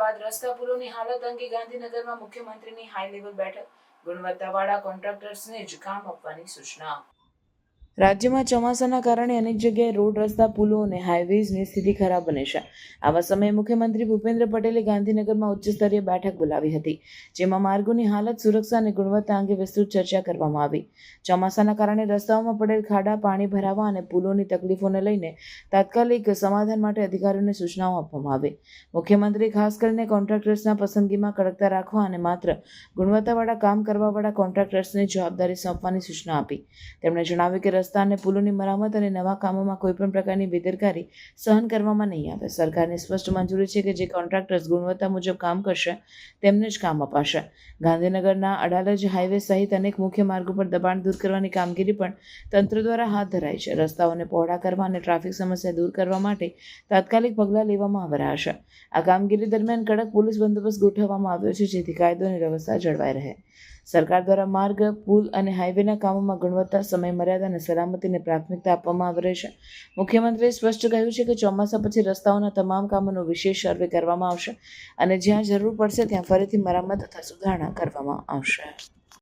બાદ રસ્તા પુલોની હાલત અંગે ગાંધીનગરમાં મુખ્યમંત્રીની હાઈ લેવલ બેઠક. ગુણવત્તાવાળા કોન્ટ્રાક્ટર્સને જ કામ આપવાની સૂચના. રાજ્યમાં ચોમાસાના કારણે અનેક જગ્યાએ રોડ રસ્તા, પુલો અને હાઇવેઝની સ્થિતિ ખરાબ બને છે. આવા સમયે મુખ્યમંત્રી ભૂપેન્દ્ર પટેલે ગાંધીનગરમાં ઉચ્ચ સ્તરીય બેઠક બોલાવી હતી, જેમાં માર્ગોની હાલત, સુરક્ષા અને ગુણવત્તા અંગે વિસ્તૃત ચર્ચા કરવામાં આવી. ચોમાસાના કારણે રસ્તાઓમાં પડેલ ખાડા, પાણી ભરાવા અને પુલોની તકલીફોને લઈને તાત્કાલિક સમાધાન માટે અધિકારીઓને સૂચનાઓ આપવામાં આવી. મુખ્યમંત્રી ખાસ કરીને કોન્ટ્રાક્ટર્સના પસંદગીમાં કડકતા રાખવા અને માત્ર ગુણવત્તાવાળા કામ કરવાવાળા કોન્ટ્રાક્ટર્સને જવાબદારી સોંપવાની સૂચના આપી. તેમણે જણાવ્યું કે રસ્તા અને પુલોની મરામત અને નવા કામોમાં કોઈપણ પ્રકારની બેદરકારી સહન કરવામાં નહીં આવે. સરકારને સ્પષ્ટ મંજૂરી છે કે જે કોન્ટ્રાક્ટર્સ ગુણવત્તા મુજબ કામ કરશે, તેમને જ કામ અપાશે. ગાંધીનગરના અડાલજ હાઈવે સહિત અનેક મુખ્ય માર્ગો પર દબાણ દૂર કરવાની કામગીરી પણ તંત્ર દ્વારા હાથ ધરાઈ છે. રસ્તાઓને પહોળા કરવા અને ટ્રાફિક સમસ્યા દૂર કરવા માટે તાત્કાલિક પગલાં લેવામાં આવી રહ્યા છે આ કામગીરી દરમિયાન કડક પોલીસ બંદોબસ્ત ગોઠવવામાં આવ્યો છે, જેથી કાયદો અને વ્યવસ્થા જળવાઈ રહે. સરકાર દ્વારા માર્ગ, પુલ અને હાઇવેના કામોમાં ગુણવત્તા સમય મર્યાદા અને સલામતીને પ્રાથમિકતા આપવામાં આવી છે. મુખ્યમંત્રીએ સ્પષ્ટ કહ્યું છે કે ચોમાસા પછી રસ્તાઓના તમામ કામોનો વિશેષ સર્વે કરવામાં આવશે અને જ્યાં જરૂર પડશે ત્યાં ફરીથી મરામત તથા સુધારણા કરવામાં આવશે.